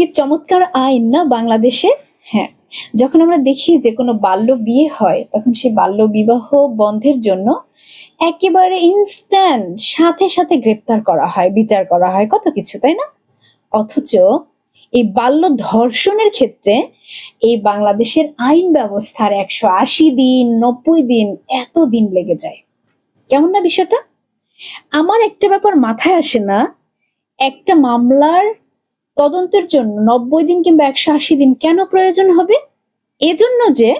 কি চমৎকার আইন না বাংলাদেশে? হ্যাঁ যখন আমরা দেখি যে কোনো বাল্য বিয়ে হয়, তখন সেই বাল্য বিবাহ বন্ধের জন্য একেবারে ইনস্ট্যান্ট সাথে সাথে গ্রেপ্তার করা হয়, বিচার করা হয়, কত কিছু, তাই না? অথচ এই বাল্য ধর্ষণের ক্ষেত্রে এই বাংলাদেশের আইন ব্যবস্থার একশো আশি দিন, নব্বই দিন এত দিন লেগে যায়। কেমন না বিষয়টা? আমার একটা ব্যাপার মাথায় আসে না, একটা মামলার তদন্তের জন্য নব্বই দিন কিংবা একশো আশি দিন কেন প্রয়োজন হবে? এজন্য যে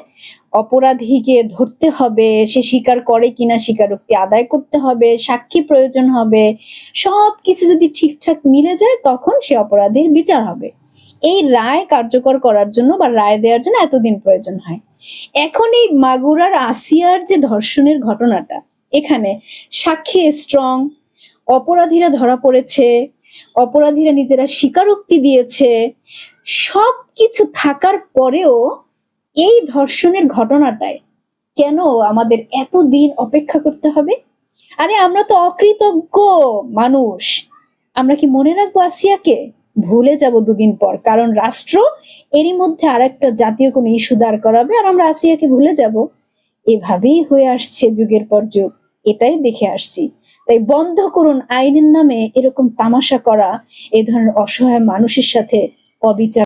অপরাধীকে ধরতে হবে, সে স্বীকার করে কিনা স্বীকারোক্তি আদায় করতে হবে, সাক্ষী প্রয়োজন হবে সব কিছু যদি ঠিকঠাক মিলে যায় তখন সে অপরাধীর বিচার হবে। এই রায় কার্যকর করার জন্য বা রায় দেওয়ার জন্য এতদিন প্রয়োজন হয়। এখন এই মাগুরার আসিয়ার যে ধর্ষণের ঘটনাটা, এখানে সাক্ষী স্ট্রং অপরাধীরা ধরা পড়েছে, অপরাধীরা নিজেরা স্বীকারোক্তি দিয়েছে সব কিছু থাকার পরেও এই ধর্ষণের ঘটনাটায় কেন আমাদের এত দিন অপেক্ষা করতে হবে? আরে আমরা তো অকৃতজ্ঞ মানুষ। আমরা কি মনে রাখব আসিয়াকে? ভুলে যাব দুদিন পর, কারণ রাষ্ট্র এরই মধ্যে আর একটা জাতীয় কোনো ইস্যু দাঁড় করাবে আর আমরা আসিয়াকে ভুলে যাব। এভাবেই হয়ে আসছে যুগের পর যুগ। এটাই দেখে আসছি। তাই বন্ধ করুন আইনের নামে এরকম তামাশা করা এ ধরনের অসহায় মানুষের সাথে অবিচার